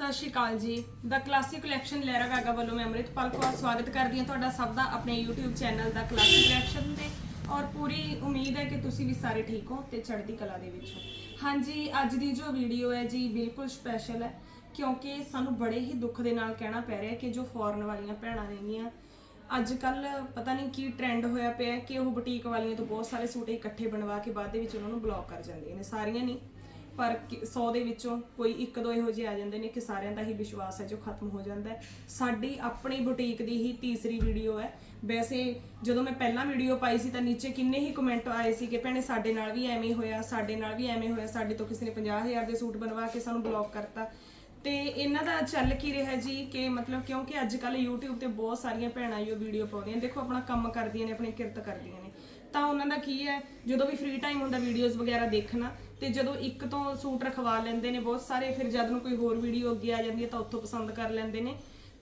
ਸਤਿ ਸ਼੍ਰੀ ਅਕਾਲ ਜੀ। ਦਾ ਕਲਾਸਿਕ ਕਲੈਕਸ਼ਨ ਲਹਿਰਾ ਗਾਗਾ ਵੱਲੋਂ ਮੈਂ ਅੰਮ੍ਰਿਤਪਾਲ ਕੌਰ ਸਵਾਗਤ ਕਰਦੀ ਹਾਂ ਤੁਹਾਡਾ ਸਭ ਦਾ ਆਪਣੇ YouTube ਚੈਨਲ ਦਾ ਕਲਾਸਿਕ ਕਲੈਕਸ਼ਨ ਤੇ। ਔਰ ਪੂਰੀ ਉਮੀਦ ਹੈ ਕਿ ਤੁਸੀਂ ਵੀ ਸਾਰੇ ਠੀਕ ਹੋ ਤੇ ਚੜ੍ਹਦੀ ਕਲਾ ਦੇ ਵਿੱਚ ਹੋ। ਹਾਂਜੀ, ਅੱਜ ਦੀ ਜੋ ਵੀਡੀਓ ਹੈ ਜੀ, ਬਿਲਕੁਲ ਸਪੈਸ਼ਲ ਹੈ, ਕਿਉਂਕਿ ਸਾਨੂੰ ਬੜੇ ਹੀ ਦੁੱਖ ਦੇ ਨਾਲ ਕਹਿਣਾ ਪੈ ਰਿਹਾ ਕਿ ਜੋ ਫੋਰਨ ਵਾਲੀਆਂ ਭੈਣਾਂ ਨੇਗੀਆਂ ਅੱਜ ਕੱਲ ਪਤਾ ਨਹੀਂ ਕੀ ਟ੍ਰੈਂਡ ਹੋਇਆ ਪਿਆ ਕਿ ਉਹ ਬੁਟੀਕ ਵਾਲੀਆਂ ਤੋਂ ਬਹੁਤ ਸਾਰੇ ਸੂਟ ਇਕੱਠੇ ਬਣਵਾ ਕੇ ਬਾਅਦ ਦੇ ਵਿੱਚ ਉਹਨਾਂ ਨੂੰ ਬਲੌਕ ਕਰ ਜਾਂਦੀਆਂ ਨੇ, ਸਾਰੀਆਂ ਨਹੀਂ। ਪਰ 100 ਦੇ ਵਿੱਚੋਂ ਕੋਈ ਇੱਕ ਦੋ ਇਹੋ ਜਿਹੇ ਆ ਜਾਂਦੇ ਨੇ ਕਿ ਸਾਰਿਆਂ ਦਾ ਹੀ ਵਿਸ਼ਵਾਸ ਹੈ ਜੋ ਖਤਮ ਹੋ ਜਾਂਦਾ ਹੈ। ਸਾਡੀ ਆਪਣੀ ਬੁਟੀਕ ਦੀ ਹੀ ਤੀਸਰੀ ਵੀਡੀਓ ਹੈ। ਵੈਸੇ ਜਦੋਂ ਮੈਂ ਪਹਿਲਾਂ ਵੀਡੀਓ ਪਾਈ ਸੀ ਤਾਂ ਨੀਚੇ ਕਿੰਨੇ ਹੀ ਕਮੈਂਟ ਆਏ ਸੀ ਕਿ ਭੈਣੇ ਸਾਡੇ ਨਾਲ ਵੀ ਐਵੇਂ ਹੋਇਆ, ਸਾਡੇ ਨਾਲ ਵੀ ਐਵੇਂ ਹੋਇਆ, ਸਾਡੇ ਤੋਂ ਕਿਸੇ ਨੇ 50000 ਦੇ ਸੂਟ ਬਣਵਾ ਕੇ ਸਾਨੂੰ ਬਲੌਕ ਕਰਤਾ। ਤੇ ਇਹਨਾਂ ਦਾ ਚੱਲ ਕੀ ਰਿਹਾ ਜੀ ਕਿ ਮਤਲਬ ਕਿਉਂਕਿ ਅੱਜ ਕੱਲ YouTube ਤੇ ਬਹੁਤ ਸਾਰੀਆਂ ਭੈਣਾਂ ਇਹ ਵੀਡੀਓ ਪਾਉਂਦੀਆਂ ਦੇਖੋ, ਆਪਣਾ ਕੰਮ ਕਰਦੀਆਂ ਨੇ, ਆਪਣੀ ਕਿਰਤ ਕਰਦੀਆਂ ਨੇ। ਤਾਂ ਉਹਨਾਂ ਦਾ ਕੀ ਹੈ, ਜਦੋਂ ਵੀ ਫ੍ਰੀ ਟਾਈਮ ਹੁੰਦਾ ਵੀਡੀਓਜ਼ ਵਗੈਰਾ ਦੇਖਣਾ ਤੇ ਜਦੋਂ ਇੱਕ ਤੋਂ ਸੂਟ ਰਖਵਾ ਲੈਂਦੇ ਨੇ ਬਹੁਤ ਸਾਰੇ, ਫਿਰ ਜਦ ਨੂੰ ਕੋਈ ਹੋਰ ਵੀਡੀਓ ਅੱਗੇ ਆ ਜਾਂਦੀ ਹੈ ਤਾਂ ਉੱਥੋਂ ਪਸੰਦ ਕਰ ਲੈਂਦੇ ਨੇ।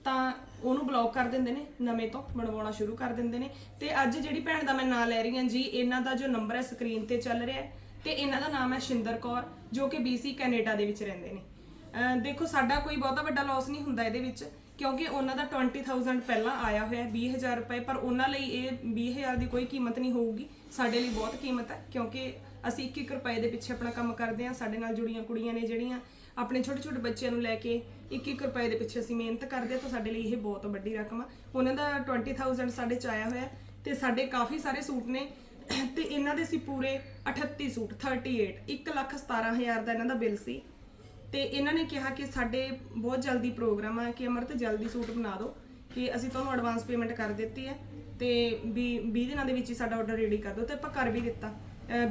ਤਾਂ ਉਹਨੂੰ ਬਲੌਕ ਕਰ ਦਿੰਦੇ ਨੇ, ਨਵੇਂ ਤੋਂ ਬਣਵਾਉਣਾ ਸ਼ੁਰੂ ਕਰ ਦਿੰਦੇ ਨੇ। ਤੇ ਅੱਜ ਜਿਹੜੀ ਭੈਣ ਦਾ ਮੈਂ ਨਾਂ ਲੈ ਰਹੀ ਹਾਂ ਜੀ, ਇਹਨਾਂ ਦਾ ਜੋ ਨੰਬਰ ਹੈ ਸਕਰੀਨ ਤੇ ਚੱਲ ਰਿਹਾ ਹੈ ਤੇ ਇਹਨਾਂ ਦਾ ਨਾਮ ਹੈ ਸ਼ਿੰਦਰ ਕੌਰ, ਜੋ ਕਿ BC ਕੈਨੇਡਾ ਦੇ ਵਿੱਚ ਰਹਿੰਦੇ ਨੇ। ਦੇਖੋ, ਸਾਡਾ ਕੋਈ ਬਹੁਤਾ ਵੱਡਾ ਲਾਸ ਨਹੀਂ ਹੁੰਦਾ ਇਹਦੇ ਵਿੱਚ, ਕਿਉਂਕਿ ਉਹਨਾਂ ਦਾ 20000 ਪਹਿਲਾਂ ਆਇਆ ਹੋਇਆ ਹੈ 20000 ਰੁਪਏ, ਪਰ ਉਹਨਾਂ ਲਈ ਇਹ 20000 ਦੀ ਕੋਈ ਕੀਮਤ ਨਹੀਂ ਹੋਊਗੀ। ਸਾਡੇ ਲਈ ਬਹੁਤ ਕੀਮਤ ਹੈ, ਕਿਉਂਕਿ ਅਸੀਂ 1-1 ਰੁਪਏ ਦੇ ਪਿੱਛੇ ਆਪਣਾ ਕੰਮ ਕਰਦੇ ਹਾਂ, ਸਾਡੇ ਨਾਲ ਜੁੜੀਆਂ ਕੁੜੀਆਂ ਨੇ ਜਿਹੜੀਆਂ ਆਪਣੇ ਛੋਟੇ ਛੋਟੇ ਬੱਚਿਆਂ ਨੂੰ ਲੈ ਕੇ 1-1 ਰੁਪਏ ਦੇ ਪਿੱਛੇ ਅਸੀਂ ਮਿਹਨਤ ਕਰਦੇ ਹਾਂ ਤਾਂ ਸਾਡੇ ਲਈ ਇਹ ਬਹੁਤ ਵੱਡੀ ਰਕਮ ਆ। ਉਹਨਾਂ ਦਾ 20000 ਸਾਡੇ ਚ ਆਇਆ ਹੋਇਆ ਹੈ ਤੇ ਸਾਡੇ ਕਾਫੀ ਸਾਰੇ ਸੂਟ ਨੇ ਤੇ ਇਹਨਾਂ ਦੇ ਸੀ ਪੂਰੇ 38 ਸੂਟ 38 1 ਲੱਖ 17000 ਦਾ ਇਹਨਾਂ ਦਾ ਬਿੱਲ ਸੀ। ਤੇ ਇਹਨਾਂ ਨੇ ਕਿਹਾ ਕਿ ਸਾਡੇ ਬਹੁਤ ਜਲਦੀ ਪ੍ਰੋਗਰਾਮ ਆ ਕਿ ਅਮਰਤ, ਜਲਦੀ ਸੂਟ ਬਣਾ ਦਿਓ ਕਿ ਅਸੀਂ ਤੁਹਾਨੂੰ ਐਡਵਾਂਸ ਪੇਮੈਂਟ ਕਰ ਦਿੱਤੀ ਹੈ ਤੇ ਵੀ 20 ਦਿਨਾਂ ਦੇ ਵਿੱਚ ਹੀ ਸਾਡਾ ਆਰਡਰ ਰੈਡੀ ਕਰ ਦਿਓ ਤੇ ਆਪਾਂ ਕਰ ਵੀ ਦਿੱਤਾ।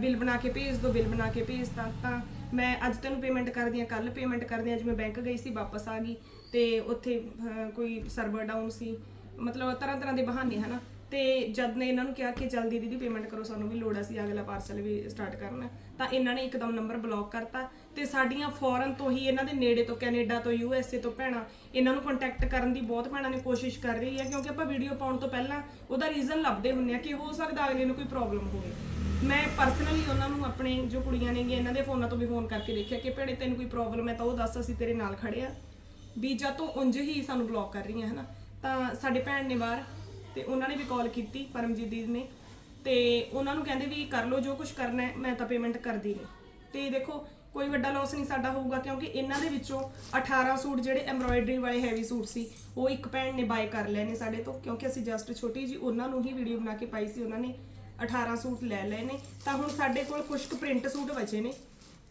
ਬਿੱਲ ਬਣਾ ਕੇ ਭੇਜ ਦਿਓ ਬਿੱਲ ਬਣਾ ਕੇ ਭੇਜਤਾ ਤਾਂ ਮੈਂ ਅੱਜ ਤੈਨੂੰ ਪੇਮੈਂਟ ਕਰਦੀ ਆ, ਕੱਲ ਪੇਮੈਂਟ ਕਰਦੀ ਆ, ਅੱਜ ਮੈਂ ਬੈਂਕ ਗਈ ਸੀ, ਵਾਪਸ ਆ ਗਈ ਤੇ ਉੱਥੇ ਕੋਈ ਸਰਵਰ ਡਾਊਨ ਸੀ, ਮਤਲਬ ਤਰ੍ਹਾਂ ਤਰ੍ਹਾਂ ਦੇ ਬਹਾਨੇ, ਹਨਾ? ਤੇ ਜਦ ਨੇ ਇਹਨਾਂ ਨੂੰ ਕਿਹਾ ਕਿ ਜਲਦੀ ਦੀਦੀ ਪੇਮੈਂਟ ਕਰੋ, ਸਾਨੂੰ ਵੀ ਲੋੜ ਆ ਸੀ ਅਗਲਾ ਪਾਰਸਲ ਵੀ ਸਟਾਰਟ ਕਰਨਾ ਤਾਂ ਇਹਨਾਂ ਨੇ ਇੱਕਦਮ ਨੰਬਰ ਬਲੌਕ ਕਰਤਾ ਤੇ ਸਾਡੀਆਂ ਫੋਰਨ ਤੋਂ ਹੀ ਇਹਨਾਂ ਦੇ ਨੇੜੇ ਤੋਂ, ਕੈਨੇਡਾ ਤੋਂ ਯੂ ਐੱਸ ਏ ਤੋਂ ਭੈਣਾਂ, ਇਹਨਾਂ ਨੂੰ ਕੰਟੈਕਟ ਕਰਨ ਦੀ ਬਹੁਤ ਭੈਣਾਂ ਨੇ ਕੋਸ਼ਿਸ਼ ਕਰ ਰਹੀ ਹੈ, ਕਿਉਂਕਿ ਆਪਾਂ ਵੀਡੀਓ ਪਾਉਣ ਤੋਂ ਪਹਿਲਾਂ ਉਹਦਾ ਰੀਜ਼ਨ ਲੱਭਦੇ ਹੁੰਨੇ ਆ ਕਿ ਹੋ ਸਕਦਾ ਅਗਲੇ ਨੂੰ ਕੋਈ ਪ੍ਰੋਬਲਮ ਹੋਵੇ। ਮੈਂ ਪਰਸਨਲੀ ਉਹਨਾਂ ਨੂੰ ਆਪਣੇ ਜੋ ਕੁੜੀਆਂ ਨੇਗੀਆਂ, ਇਹਨਾਂ ਦੇ ਫੋਨਾਂ ਤੋਂ ਵੀ ਫੋਨ ਕਰਕੇ ਦੇਖਿਆ ਕਿ ਭੈਣੇ ਤੈਨੂੰ ਕੋਈ ਪ੍ਰੋਬਲਮ ਹੈ ਤਾਂ ਉਹ ਦੱਸ, ਅਸੀਂ ਤੇਰੇ ਨਾਲ ਖੜੇ ਆ। ਵੀ ਜਾਂ ਤੋਂ ਉਂਝ ਹੀ ਸਾਨੂੰ ਬਲੌਕ ਕਰ ਰਹੀ ਹੈ, ਹਨਾ? ਤਾਂ ਸਾਡੇ ਭੈਣ ਨੇ ਬਾਹਰ ਤੇ ਉਹਨਾਂ ਨੇ ਵੀ ਕਾਲ ਕੀਤੀ ਪਰਮਜੀਤ ਦੀ ਨੇ ਤੇ ਉਹਨਾਂ ਨੂੰ ਕਹਿੰਦੇ ਵੀ ਕਰ ਲਓ ਜੋ ਕੁਝ ਕਰਨਾ ਹੈ, ਮੈਂ ਤਾਂ ਪੇਮੈਂਟ ਕਰਦੀ ਨਹੀਂ। ਤੇ ਦੇਖੋ, ਕੋਈ ਵੱਡਾ ਲਾਸ ਨਹੀਂ ਸਾਡਾ ਹੋਊਗਾ ਕਿਉਂਕਿ ਇਹਨਾਂ ਦੇ ਵਿੱਚੋਂ 18 ਸੂਟ ਜਿਹੜੇ ਐਮਬ੍ਰਾਇਡਰੀ ਵਾਲੇ ਹੈਵੀ ਸੂਟ ਸੀ, ਉਹ ਇੱਕ ਭੈਣ ਨੇ ਬਾਏ ਕਰ ਲਏ ਨੇ ਸਾਡੇ ਤੋਂ ਕਿਉਂਕਿ ਅਸੀਂ ਜਸਟ ਛੋਟੀ ਜੀ ਉਹਨਾਂ ਨੂੰ ਹੀ ਵੀਡੀਓ ਬਣਾ ਕੇ ਪਾਈ ਸੀ, ਉਹਨਾਂ ਨੇ 18 ਸੂਟ ਲੈ ਲਏ ਨੇ, ਤਾਂ ਹੁਣ ਸਾਡੇ ਕੋਲ ਕੁਝ ਕੁ ਪ੍ਰਿੰਟ ਸੂਟ ਬਚੇ ਨੇ।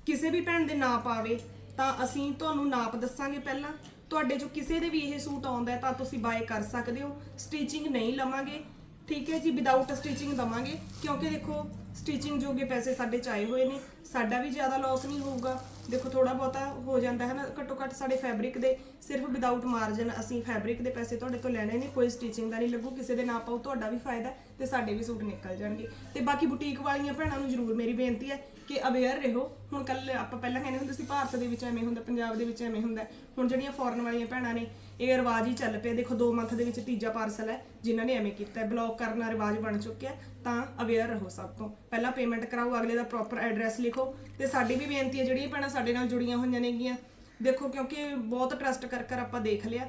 ਕਿਸੇ ਵੀ ਭੈਣ ਦੇ ਨਾਪ ਆਵੇ ਤਾਂ ਅਸੀਂ ਤੁਹਾਨੂੰ ਨਾਪ ਦੱਸਾਂਗੇ ਪਹਿਲਾਂ। ਤੁਹਾਡੇ ਜੋ ਕਿਸੇ ਦੇ ਵੀ ਇਹ ਸੂਟ ਆਉਂਦਾ ਹੈ, ਤਾਂ ਤੁਸੀਂ ਬਾਏ ਕਰ ਸਕਦੇ ਹੋ। ਸਟਿਚਿੰਗ ਨਹੀਂ ਲਵਾਂਗੇ। ਠੀਕ ਹੈ ਜੀ ਵਿਦਆਊਟ ਸਟਿਚਿੰਗ ਦਵਾਂਗੇ, ਕਿਉਂਕਿ ਦੇਖੋ ਸਟਿਚਿੰਗ ਜੋਗੇ ਪੈਸੇ ਸਾਡੇ ਚਾਏ ਹੋਏ ਨੇ, ਸਾਡਾ ਵੀ ਜ਼ਿਆਦਾ ਲਾਸ ਨਹੀਂ ਹੋਊਗਾ। ਦੇਖੋ ਥੋੜਾ ਬਹੁਤਾ ਹੋ ਜਾਂਦਾ ਹੈ ਨਾ, ਘੱਟੋ ਘੱਟ ਸਾਡੇ ਫੈਬਰਿਕ ਦੇ, ਸਿਰਫ ਵਿਦਆਊਟ ਮਾਰਜਨ ਅਸੀਂ ਫੈਬਰਿਕ ਦੇ ਪੈਸੇ ਤੁਹਾਡੇ ਤੋਂ ਲੈਣੇ ਨੇ, ਕੋਈ ਸਟਿਚਿੰਗ ਦਾ ਨਹੀਂ ਲੱਗੂ, ਕਿਸੇ ਦੇ ਨਾ ਪਾਓ, ਤੁਹਾਡਾ ਵੀ ਫਾਇਦਾ ਹੈ ਤੇ ਸਾਡੇ ਵੀ ਸੂਟ ਨਿਕਲ ਜਾਣਗੇ। ਤੇ ਬਾਕੀ ਬੁਟੀਕ ਵਾਲੀਆਂ ਭੈਣਾਂ ਨੂੰ ਜ਼ਰੂਰ ਮੇਰੀ ਬੇਨਤੀ ਹੈ ਕਿ ਅਵੇਅਰ ਰਹੋ, ਹੁਣ ਕੱਲ ਆਪਾਂ ਪਹਿਲਾਂ ਕਹਿੰਦੇ ਹੁੰਦੇ ਸੀ, ਭਾਰਤ ਦੇ ਵਿੱਚ ਐਵੇਂ ਹੁੰਦਾ, ਪੰਜਾਬ ਦੇ ਵਿੱਚ ਐਵੇਂ ਹੁੰਦਾ, ਹੁਣ ਜਿਹੜੀਆਂ ਫੋਰਨ ਵਾਲੀਆਂ ਭੈਣਾਂ ਨੇ ਇਹ ਰਿਵਾਜ ਹੀ ਚੱਲ ਪਿਆ। ਦੇਖੋ 2 ਮੰਥ ਦੇ ਵਿੱਚ ਤੀਜਾ ਪਾਰਸਲ ਹੈ, ਜਿਨ੍ਹਾਂ ਨੇ ਐਵੇਂ ਕੀਤਾ ਬਲੌਕ ਕਰਨਾ ਰਿਵਾਜ ਬਣ ਚੁੱਕਿਆ ਤਾਂ ਅਵੇਅਰ ਰਹੋ ਸਭ ਤੋਂ। ਪਹਿਲਾਂ ਪੇਮੈਂਟ ਕਰਾਓ, ਅਗਲੇ ਦਾ ਪ੍ਰੋਪਰ ਐਡਰੈਸ ਲਿਖੋ ਤੇ ਸਾਡੀ ਵੀ ਬੇਨਤੀ ਹੈ ਜਿਹੜੀਆਂ ਭੈਣਾਂ ਸਾਡੇ ਨਾਲ ਜੁੜੀਆਂ ਹੋਈਆਂ ਨੇਗੀਆਂ, ਦੇਖੋ ਕਿਉਂਕਿ ਬਹੁਤ ਟਰਸਟ ਕਰ ਕਰ ਆਪਾਂ ਦੇਖ ਲਿਆ।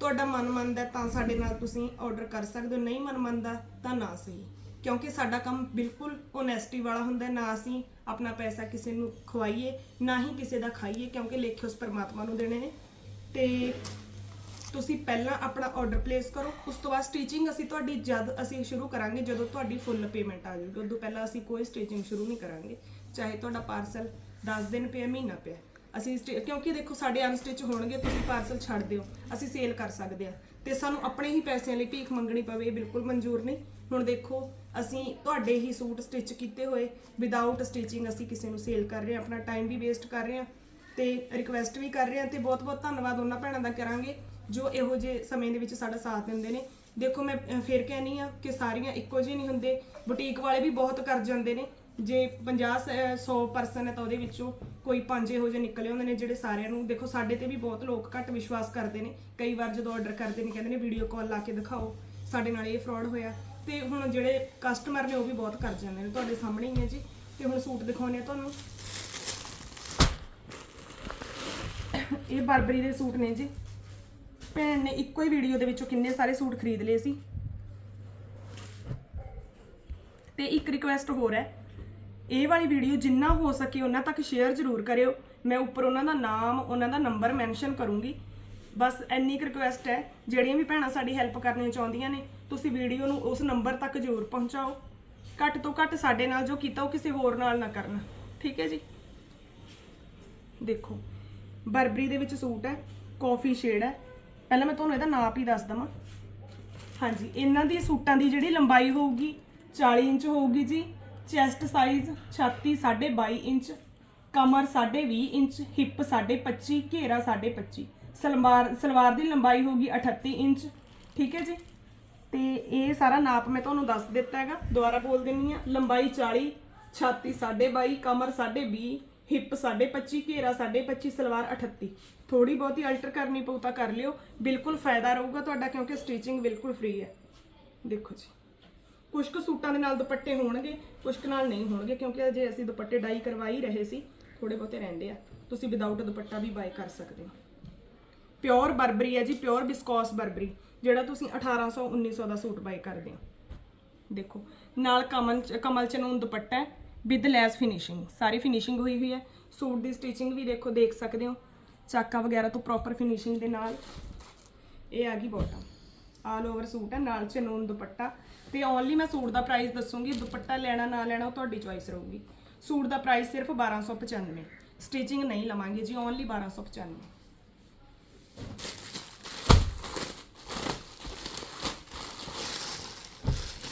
ਤੁਹਾਡਾ ਮਨ ਮੰਨਦਾ ਤਾਂ ਸਾਡੇ ਨਾਲ ਤੁਸੀਂ ਆਰਡਰ ਕਰ ਸਕਦੇ ਹੋ। ਨਹੀਂ ਮਨ ਮੰਨਦਾ, ਤਾਂ ਨਾ ਸਹੀ। ਕਿਉਂਕਿ ਸਾਡਾ ਕੰਮ ਬਿਲਕੁਲ ਓਨੈਸਟੀ ਵਾਲਾ ਹੁੰਦਾ ਨਾ ਅਸੀਂ ਆਪਣਾ ਪੈਸਾ ਕਿਸੇ ਨੂੰ ਖਵਾਈਏ, ਨਾ ਹੀ ਕਿਸੇ ਦਾ ਖਾਈਏ, ਕਿਉਂਕਿ ਲੇਖੇ ਉਸ ਪਰਮਾਤਮਾ ਨੂੰ ਦੇਣੇ ਨੇ। ਤੇ ਤੁਸੀਂ ਪਹਿਲਾਂ ਆਪਣਾ ਆਰਡਰ ਪਲੇਸ ਕਰੋ, ਉਸ ਤੋਂ ਬਾਅਦ ਸਟਿਚਿੰਗ ਅਸੀਂ ਤੁਹਾਡੀ ਜਦ ਅਸੀਂ ਸ਼ੁਰੂ ਕਰਾਂਗੇ, ਜਦੋਂ ਤੁਹਾਡੀ ਫੁੱਲ ਪੇਮੈਂਟ ਆ ਜਾਊਗੀ। ਉਦੋਂ ਪਹਿਲਾਂ ਅਸੀਂ ਕੋਈ ਸਟਿਚਿੰਗ ਸ਼ੁਰੂ ਨਹੀਂ ਕਰਾਂਗੇ। ਚਾਹੇ ਤੁਹਾਡਾ ਪਾਰਸਲ 10 ਦਿਨ ਪਿਆ, ਮਹੀਨਾ ਪਿਆ। ਅਸੀਂ ਸਟਿ- ਕਿਉਂਕਿ ਦੇਖੋ, ਸਾਡੇ ਅਨਸਟਿਚ ਹੋਣਗੇ, ਤੁਸੀਂ ਪਾਰਸਲ ਛੱਡ ਦਿਓ। ਅਸੀਂ ਸੇਲ ਕਰ ਸਕਦੇ ਆ ਤੇ ਸਾਨੂੰ ਆਪਣੇ ਹੀ ਪੈਸਿਆਂ ਲਈ ਭੀਖ ਮੰਗਣੀ ਪਵੇ ਬਿਲਕੁਲ ਮਨਜ਼ੂਰ ਨਹੀਂ। ਹੁਣ ਦੇਖੋ, ਅਸੀਂ ਤੁਹਾਡੇ ਹੀ ਸੂਟ ਸਟਿਚ ਕੀਤੇ ਹੋਏ। ਵਿਦਆਊਟ ਸਟਿਚਿੰਗ ਅਸੀਂ ਕਿਸੇ ਨੂੰ ਸੇਲ ਕਰ ਰਹੇ ਹਾਂ, ਆਪਣਾ ਟਾਈਮ ਵੀ ਵੇਸਟ ਕਰ ਰਹੇ ਹਾਂ। ਤੇ ਰਿਕੁਐਸਟ ਵੀ ਕਰ ਰਹੇ ਹਾਂ ਤੇ ਬਹੁਤ ਬਹੁਤ ਧੰਨਵਾਦ ਉਹਨਾਂ ਭੈਣਾਂ ਦਾ ਕਰਾਂਗੇ ਜੋ ਇਹੋ ਜਿਹੇ ਸਮੇਂ ਦੇ ਵਿੱਚ ਸਾਡਾ ਸਾਥ ਦਿੰਦੇ ਨੇ। ਦੇਖੋ ਮੈਂ ਅਹ, ਫੇਰ ਕਹਿਨੀ ਆ ਕਿ ਸਾਰੀਆਂ ਇੱਕੋ ਜਿਹੇ ਨਹੀਂ ਹੁੰਦੇ ਬੁਟੀਕ ਵਾਲੇ ਵੀ ਬਹੁਤ ਕਰ ਜਾਂਦੇ ਨੇ। ਜੇ 50 100 ਪਰਸਨ ਹੈ ਤਾਂ ਉਹਦੇ ਵਿੱਚੋਂ ਕੋਈ ਪੰਜ ਇਹੋ ਜਿਹੇ ਨਿਕਲੇ ਹੁੰਦੇ ਨੇ ਜਿਹੜੇ ਸਾਰਿਆਂ ਨੂੰ ਦੇਖੋ ਸਾਡੇ ਤੇ ਵੀ ਬਹੁਤ ਲੋਕ ਘੱਟ ਵਿਸ਼ਵਾਸ ਕਰਦੇ ਨੇ। ਕਈ ਵਾਰ ਜਦੋਂ ਆਰਡਰ ਕਰਦੇ ਨੇ ਕਹਿੰਦੇ ਨੇ ਵੀਡੀਓ ਕਾਲ ਲਾ ਕੇ ਦਿਖਾਓ ਸਾਡੇ ਨਾਲ ਇਹ ਫਰਾਡ ਹੋਇਆ। ਤੇ ਹੁਣ ਜਿਹੜੇ ਕਸਟਮਰ ਨੇ ਉਹ ਵੀ ਬਹੁਤ ਕਰ ਜਾਂਦੇ ਨੇ। ਤੁਹਾਡੇ ਸਾਹਮਣੇ ਹੀ ਹੈ ਜੀ। ਤੇ ਹੁਣ ਸੂਟ ਦਿਖਾਉਂਦੇ ਆ ਤੁਹਾਨੂੰ। ਇਹ ਬਰਬਰੀ ਦੇ ਸੂਟ ਨੇ ਜੀ। ਭੈਣ ਨੇ ਇੱਕੋ ਹੀ ਵੀਡੀਓ ਦੇ ਵਿੱਚੋਂ ਕਿੰਨੇ ਸਾਰੇ ਸੂਟ ਖਰੀਦ ਲਏ ਸੀ। ਤੇ ਇੱਕ ਰਿਕੁਐਸਟ ਹੋਰ ਹੈ। ਇਹ ਵਾਲੀ ਵੀਡੀਓ ਜਿੰਨਾ ਹੋ ਸਕੇ ਉਹਨਾਂ ਤੱਕ ਸ਼ੇਅਰ ਜ਼ਰੂਰ ਕਰਿਓ। ਮੈਂ ਉੱਪਰ ਉਹਨਾਂ ਦਾ ਨਾਮ, ਉਹਨਾਂ ਦਾ ਨੰਬਰ ਮੈਂਸ਼ਨ ਕਰੂੰਗੀ। ਬਸ ਇੰਨੀ ਕੁ ਰਿਕੁਐਸਟ ਹੈ, ਜਿਹੜੀਆਂ ਵੀ ਭੈਣਾਂ ਸਾਡੀ ਹੈਲਪ ਕਰਨੀ ਚਾਹੁੰਦੀਆਂ ਨੇ, ਤੁਸੀਂ ਵੀਡੀਓ ਨੂੰ ਉਸ ਨੰਬਰ ਤੱਕ ਜ਼ਰੂਰ ਪਹੁੰਚਾਓ। ਘੱਟ ਤੋਂ ਘੱਟ ਸਾਡੇ ਨਾਲ ਜੋ ਕੀਤਾ ਉਹ ਕਿਸੇ ਹੋਰ ਨਾਲ ਨਾ ਕਰਨਾ। ਠੀਕ ਹੈ ਜੀ? ਦੇਖੋ। ਬਰਬਰੀ ਦੇ ਵਿੱਚ ਸੂਟ ਹੈ ਕਾਫੀ ਸ਼ੇਡ ਹੈ। ਪਹਿਲਾਂ ਮੈਂ ਤੁਹਾਨੂੰ ਇਹਦਾ ਨਾਪ ਹੀ ਦੱਸ ਦਵਾਂ। ਹਾਂਜੀ, ਇਹਨਾਂ ਦੀ ਸੂਟਾਂ ਦੀ ਜਿਹੜੀ ਲੰਬਾਈ ਹੋਊਗੀ 40 ਇੰਚ ਹੋਊਗੀ ਜੀ। ਚੈਸਟ ਸਾਈਜ਼ ਛਾਤੀ 22.5 ਇੰਚ, ਕਮਰ 20.5 ਇੰਚ ਹਿੱਪ 25.5 ਘੇਰਾ 25.5 ਸਲਵਾਰ ਸਲਵਾਰ ਦੀ ਲੰਬਾਈ ਹੋਊਗੀ 38 ਇੰਚ, ਠੀਕ ਹੈ ਜੀ? ਤੇ ਇਹ ਸਾਰਾ ਨਾਪ ਮੈਂ ਤੁਹਾਨੂੰ ਦੱਸ ਦਿੱਤਾ ਹੈਗਾ, ਦੁਬਾਰਾ ਬੋਲ ਦਿੰਨੀ ਆ। ਲੰਬਾਈ 40 ਛਾਤੀ 22.5 ਕਮਰ 20.5 ਹਿੱਪ 25.5 ਘੇਰਾ 25.5 ਸਲਵਾਰ 38 ਥੋੜੀ ਬਹੁਤੀ ਅਲਟਰ ਕਰਨੀ ਪਊ ਤਾਂ ਕਰ ਲਿਓ। ਬਿਲਕੁਲ ਫਾਇਦਾ ਰਹੂਗਾ ਤੁਹਾਡਾ ਕਿਉਂਕਿ ਸਟਿਚਿੰਗ ਬਿਲਕੁਲ ਫ੍ਰੀ ਹੈ। ਦੇਖੋ ਜੀ। ਕੁਝ ਕੁ ਸੂਟਾਂ ਦੇ ਨਾਲ ਦੁਪੱਟੇ ਹੋਣਗੇ ਕੁਝ ਕੁ ਨਾਲ ਨਹੀਂ ਹੋਣਗੇ ਕਿਉਂਕਿ ਅਜੇ ਅਸੀਂ ਦੁਪੱਟੇ ਡਾਈ ਕਰਵਾ ਹੀ ਰਹੇ ਸੀ। ਥੋੜੇ ਬਹੁਤੇ ਰਹਿੰਦੇ ਆ। ਤੁਸੀਂ ਵਿਦਆਊਟ ਦੁਪੱਟਾ ਵੀ ਬਾਈ ਕਰ ਸਕਦੇ ਹੋ। ਪਿਓਰ ਬਰਬਰੀ ਹੈ ਜੀ ਪਿਓਰ ਬਿਸਕੋਸ ਬਰਬਰੀ ਜਿਹੜਾ ਤੁਸੀਂ 1800 1900 ਦਾ ਸੂਟ ਬਾਈ ਕਰਦੇ ਹੋ। ਦੇਖੋ, ਨਾਲ ਕਮਲ ਕਮਲ ਚਨੂਨ ਦੁਪੱਟਾ ਹੈ। ਵਿਦ ਲੈਸ ਫਿਨਿਸ਼ਿੰਗ ਸਾਰੀ ਫਿਨਿਸ਼ਿੰਗ ਹੋਈ ਹੋਈ ਹੈ। ਸੂਟ ਦੀ ਸਟਿਚਿੰਗ ਵੀ ਦੇਖੋ, ਦੇਖ ਸਕਦੇ ਹੋ। ਚਾਕਾ ਵਗੈਰਾ ਤੋਂ ਪ੍ਰੋਪਰ ਫਿਨਿਸ਼ਿੰਗ ਦੇ ਨਾਲ। ਇਹ ਆ ਗਈ ਬੋਟਮ ਆਲ ਓਵਰ ਸੂਟ ਹੈ, ਨਾਲ ਚਨੂਨ ਦੁਪੱਟਾ। ਤੇ ਓਨਲੀ ਮੈਂ ਸੂਟ ਦਾ ਪ੍ਰਾਈਸ ਦੱਸੂਗੀ, ਦੁਪੱਟਾ ਲੈਣਾ, ਨਾ ਲੈਣਾ, ਉਹ ਤੁਹਾਡੀ ਚੋਇਸ ਰਹੂਗੀ। ਸੂਟ ਦਾ ਪ੍ਰਾਈਸ ਸਿਰਫ 1295 ਸਟਿਚਿੰਗ ਨਹੀਂ ਲਵਾਂਗੇ ਜੀ ਓਨਲੀ 1295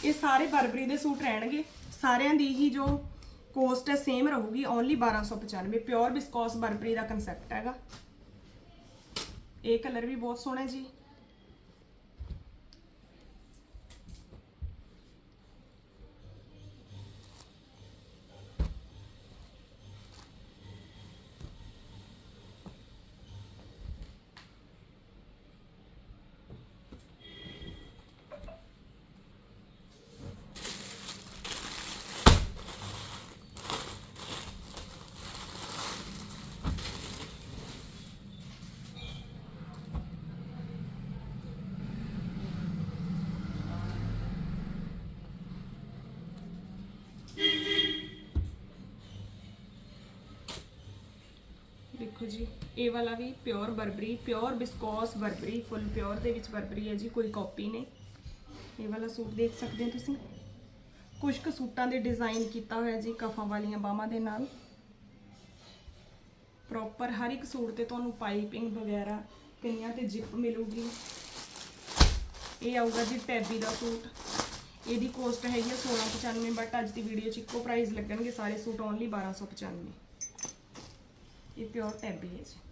ਇਹ ਸਾਰੇ ਬਰਬਰੀ ਦੇ ਸੂਟ ਰਹਿਣਗੇ। ਸਾਰਿਆਂ ਦੀ ਹੀ ਜੋ ਕੋਸਟ ਹੈ ਸੇਮ ਰਹੂਗੀ ਓਨਲੀ 1295 ਪਿਓਰ ਬਿਸਕੋਸ ਬਰਬਰੀ ਦਾ ਕਨਸੈਪਟ ਹੈਗਾ। ਇਹ ਕਲਰ ਵੀ ਬਹੁਤ ਸੋਹਣਾ ਜੀ। ਦੇਖੋ ਜੀ, ਇਹ ਵਾਲਾ ਵੀ pure Burberry pure viscose Burberry full pure ਦੇ ਵਿੱਚ ਬਰਬਰੀ ਹੈ ਜੀ, ਕੋਈ ਕਾਪੀ ਨਹੀਂ। ਇਹ ਵਾਲਾ ਸੂਟ ਦੇਖ ਸਕਦੇ ਹੋ ਤੁਸੀਂ। ਕੁਝ ਕੁ ਸੂਟਾਂ ਦੇ ਡਿਜ਼ਾਈਨ ਕੀਤਾ ਹੋਇਆ ਜੀ, ਕਫਾਂ ਵਾਲੀਆਂ ਬਾਹਾਂ ਦੇ ਨਾਲ। ਪ੍ਰੋਪਰ ਹਰ ਇੱਕ ਸੂਟ ਤੇ ਤੁਹਾਨੂੰ ਪਾਈਪਿੰਗ ਵਗੈਰਾ, ਕਈਆਂ ਤੇ ਜਿਪ ਮਿਲੂਗੀ। ਇਹ ਆਊਗਾ ਜੀ ਟੈਬੀ ਦਾ ਸੂਟ। ਇਹਦੀ ਕੋਸਟ ਹੈਗੀ ਹੈ 1695 ਬਟ ਅੱਜ ਦੀ ਵੀਡੀਓ 'ਚ ਇੱਕੋ ਪ੍ਰਾਈਸ ਲੱਗਣਗੇ ਸਾਰੇ ਸੂਟ ਓਨਲੀ 1295 ਇਹ ਪਿਓਰ ਟੈਬੀ ਹੈ ਜੀ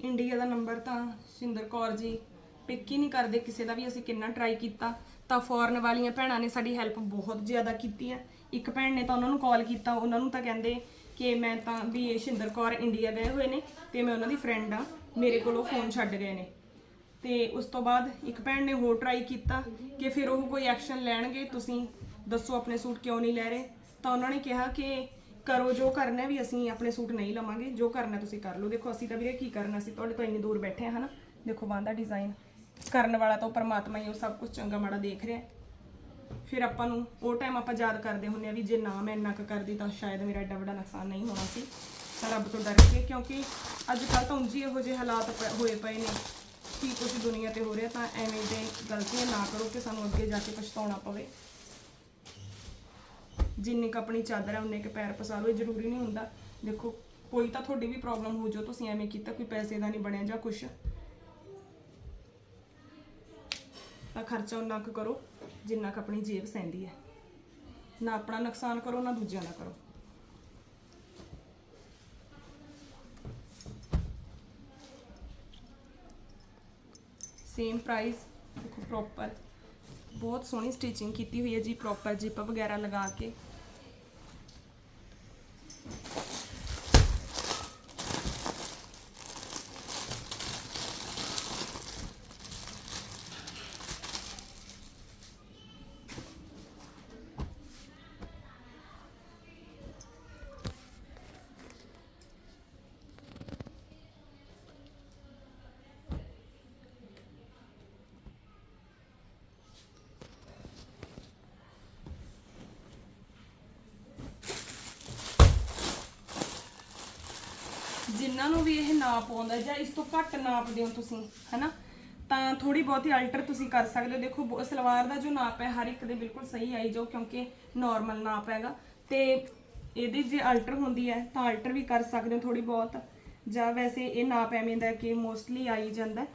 ਇੰਡੀਆ ਦਾ ਨੰਬਰ ਤਾਂ ਸਿੰਦਰ ਕੌਰ ਜੀ ਪਿਕ ਹੀ ਨਹੀਂ ਕਰਦੇ, ਕਿਸੇ ਦਾ ਵੀ ਅਸੀਂ ਕਿੰਨਾ ਟਰਾਈ ਕੀਤਾ। ਤਾਂ ਫੋਰਨ ਵਾਲੀਆਂ ਭੈਣਾਂ ਨੇ ਸਾਡੀ ਹੈਲਪ ਬਹੁਤ ਜ਼ਿਆਦਾ ਕੀਤੀ ਹੈ ਇੱਕ ਭੈਣ ਨੇ ਤਾਂ ਉਹਨਾਂ ਨੂੰ ਕਾਲ ਕੀਤਾ, ਉਹਨਾਂ ਨੂੰ ਤਾਂ ਕਹਿੰਦੇ ਕਿ ਮੈਂ ਤਾਂ ਵੀ ਇਹ ਸਿੰਦਰ ਕੌਰ ਇੰਡੀਆ ਗਏ ਹੋਏ ਨੇ ਤੇ ਮੈਂ ਉਹਨਾਂ ਦੀ ਫਰੈਂਡ ਆ, ਮੇਰੇ ਕੋਲੋਂ ਫੋਨ ਛੱਡ ਗਏ ਨੇ। ਤੇ ਉਸ ਤੋਂ ਬਾਅਦ ਇੱਕ ਭੈਣ ਨੇ ਹੋਰ ਟਰਾਈ ਕੀਤਾ ਕਿ ਫਿਰ ਉਹ ਕੋਈ ਐਕਸ਼ਨ ਲੈਣਗੇ, ਤੁਸੀਂ ਦੱਸੋ ਆਪਣੇ ਸੂਟ ਕਿਉਂ ਨਹੀਂ ਲੈ ਰਹੇ? ਤਾਂ ਉਹਨਾਂ ਨੇ ਕਿਹਾ ਕਿ ਕਰੋ ਜੋ ਕਰਨਾ ਵੀ ਅਸੀਂ ਆਪਣੇ ਸੂਟ ਨਹੀਂ ਲਵਾਂਗੇ, ਜੋ ਕਰਨਾ ਤੁਸੀਂ ਕਰ ਲਓ। ਦੇਖੋ ਅਸੀਂ ਤਾਂ ਵੀਰੇ ਕੀ ਕਰਨਾ ਸੀ ਤੁਹਾਡੇ ਤੋਂ ਇੰਨੀ ਦੂਰ ਬੈਠੇ ਹਾਂ ਹਨਾ। ਦੇਖੋ ਬਾਂਹ ਦਾ ਡਿਜ਼ਾਈਨ ਕਰਨ ਵਾਲਾ ਤਾਂ ਉਹ ਪਰਮਾਤਮਾ ਹੀ ਉਹ ਸਭ ਕੁਝ ਚੰਗਾ ਮਾੜਾ ਦੇਖ ਰਿਹਾ। ਫਿਰ ਆਪਾਂ ਨੂੰ ਉਹ ਟਾਈਮ ਆਪਾਂ ਯਾਦ ਕਰਦੇ ਹੁੰਦੇ ਆ ਵੀ ਜੇ ਨਾ ਮੈਂ ਇੰਨਾ ਕੁ ਕਰਦੀ ਤਾਂ ਸ਼ਾਇਦ ਮੇਰਾ ਐਡਾ ਵੱਡਾ ਨੁਕਸਾਨ ਨਹੀਂ ਹੋਣਾ ਸੀ। ਤਾਂ ਰੱਬ ਤੋਂ ਡਰ ਕੇ ਕਿਉਂਕਿ ਅੱਜ ਕੱਲ ਤਾਂ ਉਂਝ ਹੀ ਇਹੋ ਜਿਹੇ ਹਾਲਾਤ ਪ- ਹੋਏ ਪਏ ਨੇ ਕੀ ਕੁਝ ਦੁਨੀਆ ਤੇ ਹੋ ਰਿਹਾ ਤਾਂ ਐਵੇਂ ਦੇ ਗਲਤੀਆਂ ਨਾ ਕਰੋ ਕਿ ਸਾਨੂੰ ਅੱਗੇ ਜਾ ਕੇ ਪਛਤਾਉਣਾ ਪਵੇ। ਜਿੰਨੀ ਕੁ ਆਪਣੀ ਚਾਦਰ ਹੈ ਉਨੇ ਕੁ ਪੈਰ ਪਸਾਰੋ ਇਹ ਜ਼ਰੂਰੀ ਨਹੀਂ ਹੁੰਦਾ। ਦੇਖੋ, ਕੋਈ ਤਾਂ ਤੁਹਾਡੀ ਵੀ ਪ੍ਰੋਬਲਮ ਹੋ ਜੋ ਤੁਸੀਂ ਐਵੇਂ ਕੀਤਾ, ਕੋਈ ਪੈਸੇ ਦਾ ਨਹੀਂ ਬਣਿਆ ਜਾਂ ਕੁਛ। ਤਾਂ ਖਰਚਾ ਉਨਾ ਕੁ ਕਰੋ, ਜਿੰਨਾ ਕੁ ਆਪਣੀ ਜੇਬ ਸਹਿੰਦੀ ਹੈ। ਨਾ ਆਪਣਾ ਨੁਕਸਾਨ ਕਰੋ, ਨਾ ਦੂਜਿਆਂ ਦਾ ਕਰੋ। ਸੇਮ ਪ੍ਰਾਈਸ ਦੇਖੋ ਪ੍ਰੋਪਰ ਬਹੁਤ ਸੋਹਣੀ ਸਟਿਚਿੰਗ ਕੀਤੀ ਹੋਈ ਹੈ ਜੀ ਪ੍ਰੋਪਰ ਜਿਪ ਵਗੈਰਾ ਲਗਾ ਕੇ। ਜਿਨ੍ਹਾਂ ਨੂੰ ਵੀ ਇਹ ਨਾਪ ਆਉਂਦਾ ਜਾਂ ਇਸ ਤੋਂ ਘੱਟ ਨਾਪਦੇ ਹੋ ਤੁਸੀਂ, ਹਨਾ? ਤਾਂ ਥੋੜੀ ਬਹੁਤੀ ਅਲਟਰ ਤੁਸੀਂ ਕਰ ਸਕਦੇ ਹੋ। ਦੇਖੋ, ਬ- ਸਲਵਾਰ ਦਾ ਜੋ ਨਾਪ ਹੈ, ਹਰ ਇੱਕ ਦੇ ਬਿਲਕੁਲ ਸਹੀ ਆਈ ਜਾਓ ਕਿਉਂਕਿ ਨਾਰਮਲ ਨਾਪ ਹੈਗਾ। ਤੇ ਇਹਦੀ ਜੇ ਅਲਟਰ ਹੁੰਦੀ ਹੈ, ਤਾਂ ਅਲਟਰ ਵੀ ਕਰ ਸਕਦੇ ਹੋ ਥੋੜੀ ਬਹੁਤ। ਜਾਂ ਵੈਸੇ ਇਹ ਨਾਪ ਐਵੇਂ ਦਾ ਕਿ ਮੋਸਟਲੀ ਆਈ ਜਾਂਦਾ ਹੈ।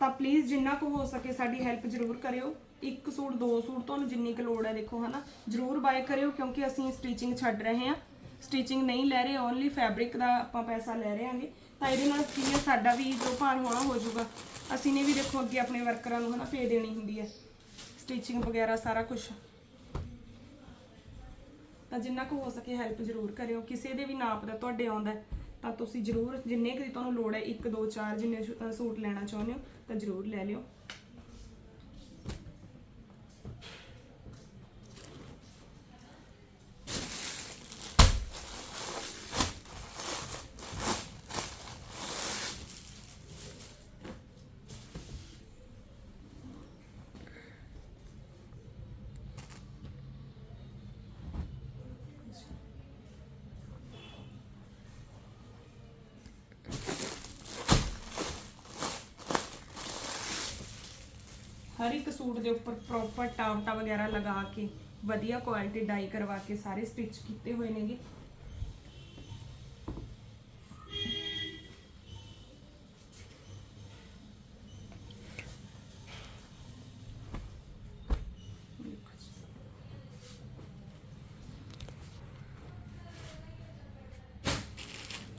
ਤਾਂ ਪਲੀਜ਼ ਜਿੰਨਾ ਕੁ ਹੋ ਸਕੇ ਸਾਡੀ ਹੈਲਪ ਜ਼ਰੂਰ ਕਰਿਓ। ਇੱਕ ਸੂਟ, ਦੋ ਸੂਟ ਤੁਹਾਨੂੰ ਜਿੰਨੀ ਕੁ ਲੋੜ ਹੈ, ਦੇਖੋ, ਹਨਾ? ਜ਼ਰੂਰ ਬਾਏ ਕਰਿਓ ਕਿਉਂਕਿ ਅਸੀਂ ਸਟਿਚਿੰਗ ਛੱਡ ਰਹੇ ਹਾਂ। ਸਟਿਚਿੰਗ ਨਹੀਂ ਲੈ ਰਹੇ ਓਨਲੀ ਫੈਬਰਿਕ ਦਾ ਆਪਾਂ ਪੈਸਾ ਲੈ ਰਹੇ ਹਾਂਗੇ ਤਾਂ ਇਹਦੇ ਨਾਲ ਕੀ ਹੈ, ਸਾਡਾ ਵੀ ਜੋ ਭਾਰ ਹੋਣਾ ਹੋ ਜਾਊਗਾ, ਅਸੀਂ ਨੇ ਵੀ ਦੇਖੋ ਅੱਗੇ ਆਪਣੇ ਵਰਕਰਾਂ ਨੂੰ ਹਨਾ ਪੇ ਦੇਣੀ ਹੁੰਦੀ ਹੈ। ਸਟਿਚਿੰਗ ਵਗੈਰਾ ਸਾਰਾ ਕੁਝ ਤਾਂ ਜਿੰਨਾ ਕੁ ਹੋ ਸਕੇ ਹੈਲਪ ਜ਼ਰੂਰ ਕਰਿਓ। ਕਿਸੇ ਦੇ ਵੀ ਨਾਪ ਦਾ ਤੁਹਾਡੇ ਆਉਂਦਾ ਤਾਂ ਤੁਸੀਂ ਜ਼ਰੂਰ ਜਿੰਨੇ ਕੁ ਦੀ ਤੁਹਾਨੂੰ ਲੋੜ ਹੈ 1 2 4 ਜਿੰਨੇ ਸੂਟ ਲੈਣਾ ਚਾਹੁੰਦੇ ਹੋ, ਤਾਂ ਜ਼ਰੂਰ ਲੈ ਲਿਓ। ਹਰ ਇੱਕ ਸੂਟ ਦੇ ਉੱਪਰ ਪ੍ਰੋਪਰ ਟਾਵਟਾ ਵਗੈਰਾ ਲਗਾ ਕੇ, ਵਧੀਆ ਕੁਆਲਿਟੀ ਡਾਈ ਕਰਵਾ ਕੇ ਸਾਰੇ ਸਟਿਚ ਕੀਤੇ ਹੋਏ ਨੇਗੇ।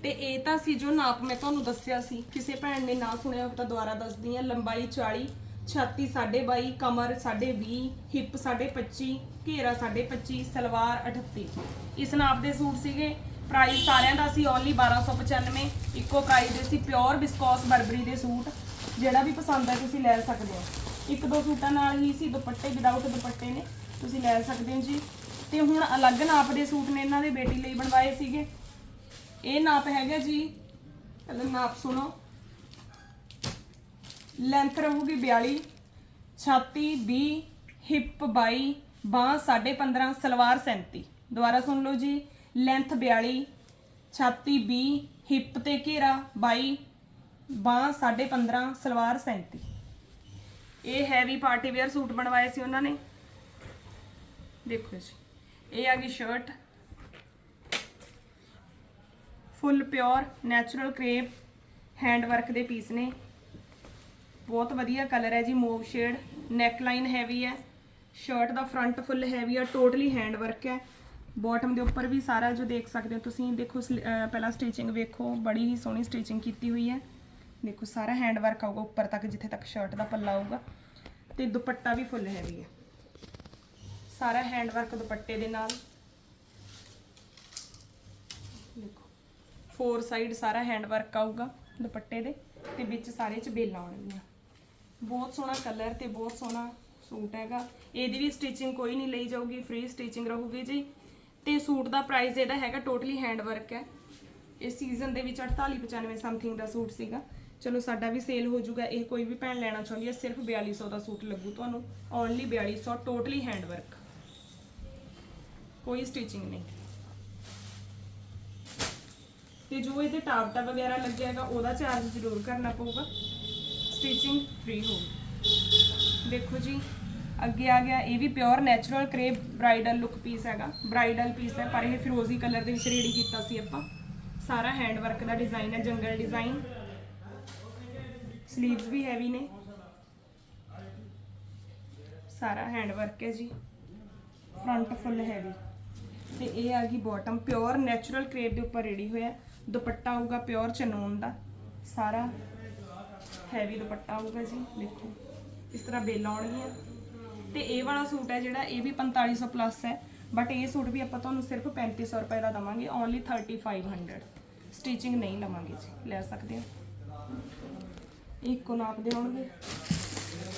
ਤੇ ਇਹ ਤਾਂ ਸੀ ਜੋ ਨਾਪ ਮੈਂ ਤੁਹਾਨੂੰ ਦੱਸਿਆ ਸੀ, ਕਿਸੇ ਭੈਣ ਨੇ ਨਾ ਸੁਣਿਆ ਹੋਵੇ ਤਾਂ ਦੁਬਾਰਾ ਦੱਸਦੀ ਆ ਲੰਬਾਈ 40 ਛਾਤੀ 22.5 ਕਮਰ 20 ਹਿੱਪ 25 ਘੇਰਾ 25 ਸਲਵਾਰ 38 ਇਸ ਨਾਪ ਦੇ ਸੂਟ ਸੀਗੇ। ਪ੍ਰਾਈਸ ਸਾਰਿਆਂ ਦਾ ਸੀ ਓਨਲੀ 1295 ਇੱਕੋ ਪ੍ਰਾਈਸ ਦੇ ਸੀ ਪਿਓਰ ਬਿਸਕੋਸ ਬਰਬਰੀ ਦੇ ਸੂਟ। ਜਿਹੜਾ ਵੀ ਪਸੰਦ ਹੈ ਤੁਸੀਂ ਲੈ ਸਕਦੇ ਹੋ। ਇੱਕ ਦੋ ਸੂਟਾਂ ਨਾਲ ਹੀ ਸੀ, ਦੁਪੱਟੇ ਵਿਦਆਊਟ ਦੁਪੱਟੇ ਨੇ। ਤੁਸੀਂ ਲੈ ਸਕਦੇ ਹੋ ਜੀ। ਤੇ ਹੁਣ ਅਲੱਗ ਨਾਪ ਦੇ ਸੂਟ ਨੇ ਇਹਨਾਂ ਦੇ, ਬੇਟੀ ਲਈ ਬਣਵਾਏ ਸੀਗੇ। ਇਹ ਨਾਪ ਹੈਗਾ ਜੀ, ਪਹਿਲਾਂ ਨਾਪ ਸੁਣੋ। ਲੈਂਥ ਰਹੂਗੀ 42 ਛਾਤੀ 20 ਹਿੱਪ 22 ਬਾਹ 15.5 ਸਲਵਾਰ 37 ਦੁਬਾਰਾ ਸੁਣ ਲਓ ਜੀ। ਲੈਂਥ 42 ਛਾਤੀ 20 ਹਿੱਪ ਤੇ ਘੇਰਾ 22 ਬਾਹ 15.5 ਸਲਵਾਰ 37 ਇਹ ਹੈਵੀ ਪਾਰਟੀ ਵੇਅਰ ਸੂਟ ਬਣਵਾਏ ਸੀ ਉਹਨਾਂ ਨੇ। ਦੇਖੋ ਜੀ। ਇਹ ਆ ਗਈ shirt full pure natural crepe hand work ਦੇ ਪੀਸ ਨੇ। ਬਹੁਤ ਵਧੀਆ ਕਲਰ ਹੈ ਜੀ mauve shade neck line heavy ਹੈ ਸ਼ਰਟ ਦਾ ਫਰੰਟ ਫੁੱਲ ਹੈਵੀ ਹੈ ਟੋਟਲੀ ਹੈਂਡ ਵਰਕ ਹੈ। ਬਾਟਮ ਦੇ ਉੱਪਰ ਵੀ ਸਾਰਾ ਜੋ ਦੇਖ ਸਕਦੇ ਹੋ ਤੁਸੀਂ, ਦੇਖੋ ਸਲ- ਪਹਿਲਾਂ ਸਟਿਚਿੰਗ ਵੇਖੋ, ਬੜੀ ਹੀ ਸੋਹਣੀ ਸਟਿਚਿੰਗ ਕੀਤੀ ਹੋਈ ਹੈ। ਦੇਖੋ ਸਾਰਾ ਹੈਂਡ ਵਰਕ ਆਊਗਾ ਉੱਪਰ ਤੱਕ, ਜਿੱਥੇ ਤੱਕ ਸ਼ਰਟ ਦਾ ਪੱਲਾ ਆਊਗਾ। ਤੇ ਦੁਪੱਟਾ ਵੀ ਫੁੱਲ ਹੈਵੀ ਹੈ। ਸਾਰਾ ਹੈਂਡ ਵਰਕ ਦੁਪੱਟੇ ਦੇ ਨਾਲ। ਦੇਖੋ ਫੋਰ ਸਾਈਡ ਸਾਰਾ ਹੈਂਡ ਵਰਕ ਆਊਗਾ ਦੁਪੱਟੇ ਦੇ, ਤੇ ਵਿੱਚ ਸਾਰੇ ਚ ਬੇਲਾਂ ਆਉਣਗੀਆਂ। ਬਹੁਤ ਸੋਹਣਾ ਕਲਰ ਤੇ ਬਹੁਤ ਸੋਹਣਾ ਸੂਟ ਹੈਗਾ। ਇਹਦੀ ਵੀ ਸਟਿਚਿੰਗ ਕੋਈ ਨਹੀਂ ਲਈ ਜਾਊਗੀ ਫ੍ਰੀ ਸਟਿਚਿੰਗ ਰਹੂਗੀ ਜੀ। ਤੇ ਸੂਟ ਦਾ ਪ੍ਰਾਈਸ ਇਹਦਾ ਹੈਗਾ ਟੋਟਲੀ ਹੈਂਡ ਵਰਕ ਹੈ। ਇਸ ਸੀਜ਼ਨ ਦੇ ਵਿੱਚ 4895 ਸਮਥਿੰਗ ਦਾ ਸੂਟ ਸੀਗਾ। ਚਲੋ ਸਾਡਾ ਵੀ ਸੇਲ ਹੋ ਜਾਊਗਾ। ਇਹ ਕੋਈ ਵੀ ਭੈਣ ਲੈਣਾ ਚਾਹੁੰਦੀ ਹੈ, ਸਿਰਫ 4200 ਦਾ ਸੂਟ ਲੱਗੂ ਤੁਹਾਨੂੰ। ਓਨਲੀ 4200 ਟੋਟਲੀ ਹੈਂਡ ਵਰਕ ਕੋਈ ਸਟਿਚਿੰਗ ਨਹੀਂ। ਤੇ ਜੋ ਇਹਦੇ ਟਾਪਟਾ ਵਗੈਰਾ ਲੱਗਿਆ ਹੈਗਾ, ਉਹਦਾ ਚਾਰਜ ਜ਼ਰੂਰ ਕਰਨਾ ਪਊਗਾ। ਸਟਿਚਿੰਗ ਫ੍ਰੀ ਹੋਊਗੀ ਦੇਖੋ ਜੀ, ਅੱਗੇ ਆ ਗਿਆ, ਇਹ ਵੀ pure natural crepe bridal look piece ਹੈਗਾ। ਬ੍ਰਾਈਡਲ ਪੀਸ ਹੈ, ਪਰ ਇਹ ਫਿਰੋਜ਼ੀ ਕਲਰ ਦੇ ਵਿੱਚ ਰੈਡੀ ਕੀਤਾ ਸੀ ਆਪਾਂ। ਸਾਰਾ ਹੈਂਡ ਵਰਕ ਦਾ ਡਿਜ਼ਾਈਨ ਹੈ, ਜੰਗਲ ਡਿਜ਼ਾਈਨ ਸਲੀਵਸ ਵੀ ਹੈਵੀ ਨੇ। ਸਾਰਾ ਹੈਂਡ ਵਰਕ ਹੈ ਜੀ। ਫਰੰਟ ਫੁੱਲ ਹੈਵੀ ਤੇ ਇਹ ਆ ਗਈ ਬਾਟਮ ਪਿਓਰ ਨੈਚੁਰਲ ਕਰੇਪ ਦੇ ਉੱਪਰ ਰੈਡੀ ਹੋਇਆ। ਦੁਪੱਟਾ ਹੋਊਗਾ ਪਿਓਰ ਚਨੂਨ ਦਾ। ਸਾਰਾ ਹੈਵੀ ਦੁਪੱਟਾ ਹੋਊਗਾ ਜੀ, ਦੇਖੋ। ਇਸ ਤਰ੍ਹਾਂ ਬੇਲਾਂ ਆਉਣਗੀਆਂ। ਤੇ ਇਹ ਵਾਲਾ ਸੂਟ ਹੈ ਜਿਹੜਾ, ਇਹ ਵੀ 4500 ਪਲੱਸ ਹੈ। ਬਟ ਇਹ ਸੂਟ ਵੀ ਆਪਾਂ ਤੁਹਾਨੂੰ ਸਿਰਫ 3500 ਰੁਪਏ ਦਾ ਦਵਾਂਗੇ ਓਨਲੀ 3500 ਸਟਿਚਿੰਗ ਨਹੀਂ ਲਵਾਂਗੇ ਜੀ, ਲੈ ਸਕਦੇ ਹੋ। ਇੱਕੋ ਨਾਪ ਦੇ ਹੋਣਗੇ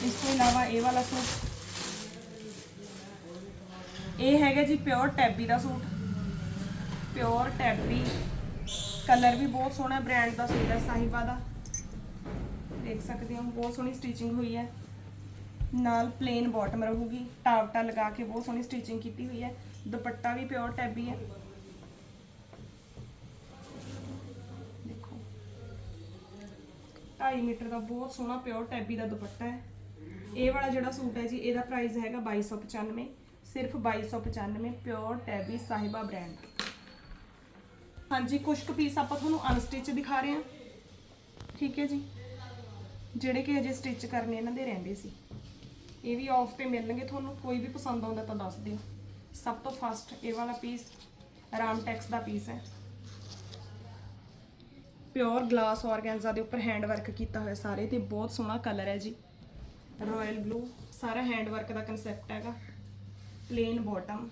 ਇਸ ਤੋਂ ਇਲਾਵਾ ਇਹ ਵਾਲਾ ਸੂਟ। ਇਹ ਹੈਗਾ ਜੀ ਪਿਓਰ ਟੈਬੀ ਦਾ ਸੂਟ। ਪਿਓਰ ਟੈਬੀ ਕਲਰ ਵੀ ਬਹੁਤ ਸੋਹਣਾ ਬ੍ਰਾਂਡ ਦਾ ਸੂਟ ਹੈ ਸਾਹਿਬਾ ਦਾ। ਦੇਖ ਸਕਦੇ ਹੋ, ਬਹੁਤ ਸੋਹਣੀ ਸਟਿਚਿੰਗ ਹੋਈ ਹੈ। ਨਾਲ ਪਲੇਨ ਬਾਟਮ ਰਹੂਗੀ ਟਾਪਟਾ ਲਗਾ ਕੇ ਬਹੁਤ ਸੋਹਣੀ ਸਟਿਚਿੰਗ ਕੀਤੀ ਹੋਈ ਹੈ। ਦੁਪੱਟਾ ਵੀ ਪਿਓਰ ਟੈਬੀ ਹੈ। ਦੇਖੋ 2.5 ਮੀਟਰ ਦਾ ਬਹੁਤ ਸੋਹਣਾ ਪਿਓਰ ਟੈਬੀ ਦਾ ਦੁਪੱਟਾ ਹੈ। ਇਹ ਵਾਲਾ ਜਿਹੜਾ ਸੂਟ ਹੈ ਜੀ, ਇਹਦਾ ਪ੍ਰਾਈਸ ਹੈਗਾ 2295 ਸਿਰਫ 2295 ਪਿਓਰ ਟੈਬੀ ਸਾਹਿਬਾ ਬ੍ਰਾਂਡ ਹਾਂਜੀ ਕੁਝ ਕੁ ਪੀਸ ਆਪਾਂ ਤੁਹਾਨੂੰ ਅਨਸਟਿਚ ਦਿਖਾ ਰਹੇ ਹਾਂ। ਠੀਕ ਹੈ ਜੀ। ਜਿਹੜੇ ਕਿ ਅਜੇ ਸਟਿਚ ਕਰਨੇ ਇਹਨਾਂ ਦੇ ਰਹਿੰਦੇ ਸੀ। ਇਹ ਵੀ ਆਫ ਤੇ ਮਿਲਣਗੇ, ਤੁਹਾਨੂੰ ਕੋਈ ਵੀ ਪਸੰਦ ਆਉਂਦਾ ਤਾਂ ਦੱਸ ਦਿਓ। ਸਭ ਤੋਂ ਫਸਟ ਇਹ ਵਾਲਾ ਪੀਸ ਰਾਮਟੈਕਸ ਦਾ ਪੀਸ ਹੈ। ਪਿਓਰ ਗਲਾਸ ਆਰਗੈਂਜ਼ਾ ਦੇ ਉੱਪਰ ਹੈਂਡ ਵਰਕ ਕੀਤਾ ਹੋਇਆ ਸਾਰੇ ਤੇ ਬਹੁਤ ਸੋਹਣਾ ਕਲਰ ਹੈ ਜੀ। ਰਾਇਲ ਬਲੂ ਸਾਰਾ ਹੈਂਡ ਵਰਕ ਦਾ ਕਨਸੈਪਟ ਹੈਗਾ। ਪਲੇਨ ਬਾਟਮ